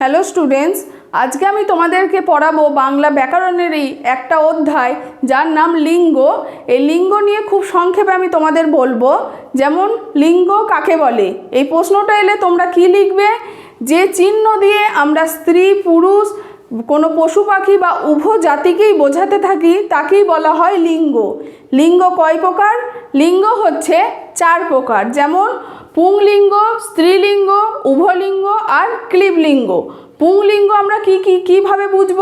Hello students আজকে আমি তোমাদেরকে পড়াবো বাংলা ব্যাকরণেরই একটা অধ্যায়, যার নাম লিঙ্গ। এই লিঙ্গ নিয়ে খুব সংক্ষেপে আমি তোমাদের বলব, যেমন লিঙ্গ কাকে বলে? এই প্রশ্নটা এলে তোমরা কি লিখবে? যে চিহ্ন দিয়ে আমরা স্ত্রী, পুরুষ, কোনো পশু পাখি বা উভয় জাতিকেই বোঝাতে থাকি, তাকেই বলা হয় লিঙ্গ। লিঙ্গ কয় প্রকার? লিঙ্গ হচ্ছে চার প্রকার। যেমন পুংলিঙ্গ, স্ত্রীলিঙ্গ উভলিঙ্গ আর ক্লীবলিঙ্গ। পুংলিঙ্গ আমরা কি কি, কীভাবে বুঝব?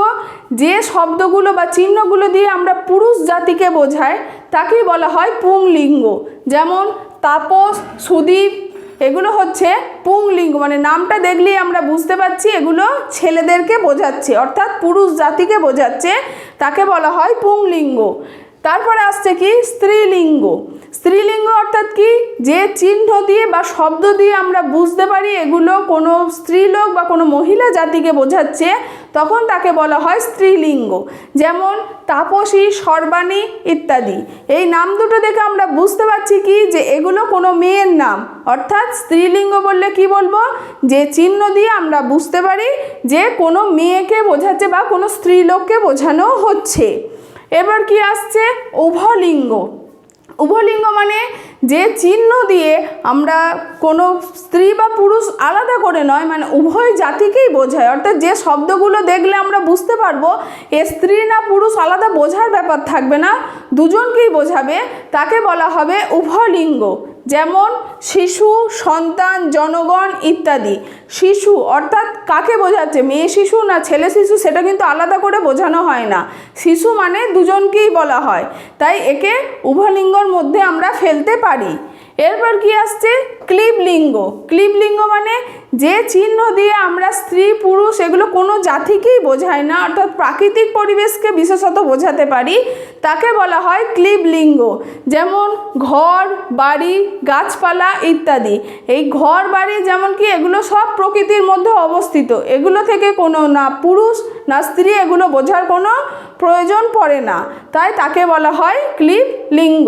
যে শব্দগুলো বা চিহ্নগুলো দিয়ে আমরা পুরুষ জাতিকে বোঝাই, তাকেই বলা হয় পুংলিঙ্গ। যেমন তাপস, সুদীপ, এগুলো হচ্ছে পুংলিঙ্গ। মানে নামটা দেখলেই আমরা বুঝতে পারছি এগুলো ছেলেদেরকে বোঝাচ্ছে, অর্থাৎ পুরুষ জাতিকে বোঝাচ্ছে, তাকে বলা হয় পুংলিঙ্গ। তারপরে আসছে কি? স্ত্রীলিঙ্গ। স্ত্রীলিঙ্গ অর্থাৎ কি? যে চিহ্ন দিয়ে বা শব্দ দিয়ে আমরা বুঝতে পারি এগুলো কোনো স্ত্রীলোক বা কোনো মহিলা জাতিকে বোঝাচ্ছে, তখন তাকে বলা হয় স্ত্রীলিঙ্গ। যেমন তাপসী, সর্বাণী ইত্যাদি। এই নাম দুটো দেখে আমরা বুঝতে পারছি কি? যে এগুলো কোনো মেয়ের নাম। অর্থাৎ স্ত্রীলিঙ্গ বললে কি বলব? যে চিহ্ন দিয়ে আমরা বুঝতে পারি যে কোনো মেয়েকে বোঝাচ্ছে বা কোনো স্ত্রীলোককে বোঝানো হচ্ছে। এবার কি আসছে? উভলিঙ্গ। উভলিঙ্গ মানে যে চিহ্ন দিয়ে আমরা কোনো স্ত্রী বা পুরুষ আলাদা করে নয় মানে উভয় জাতিকেই বোঝায়। অর্থাৎ যে শব্দগুলো দেখলে আমরা বুঝতে পারব, এ স্ত্রী না পুরুষ আলাদা বোঝার ব্যাপার থাকবে না, দুজনকেই বোঝাবে। তাকে বলা হবে উভলিঙ্গ। যেমন শিশু, সন্তান, জনগণ ইত্যাদি। শিশু, অর্থাৎ কাকে বোঝাচ্ছে? মেয়ে শিশু না ছেলে শিশু, সেটা কিন্তু আলাদা করে বোঝানো হয় না। শিশু মানে দুজনকেই বলা হয়। তাই একে উভলিঙ্গর মধ্যে আমরা ফেলতে পারি। এরপর কি আসছে? ক্লিবলিঙ্গ ক্লিবলিঙ্গ মানে যে চিহ্ন দিয়ে আমরা স্ত্রী, পুরুষ এগুলো কোনো জাতিকেই বোঝায় না, অর্থাৎ প্রাকৃতিক পরিবেশকে বিশেষত বোঝাতে পারি, তাকে বলা হয় ক্লিবলিঙ্গ যেমন ঘর, বাড়ি, গাছপালা ইত্যাদি। এই ঘর, বাড়ি যেমন কি এগুলো সব প্রকৃতির মধ্যে অবস্থিত। এগুলো থেকে কোনো না পুরুষ না স্ত্রী এগুলো বোঝার কোনো প্রয়োজন পড়ে না। তাই তাকে বলা হয় ক্লিব লিঙ্গ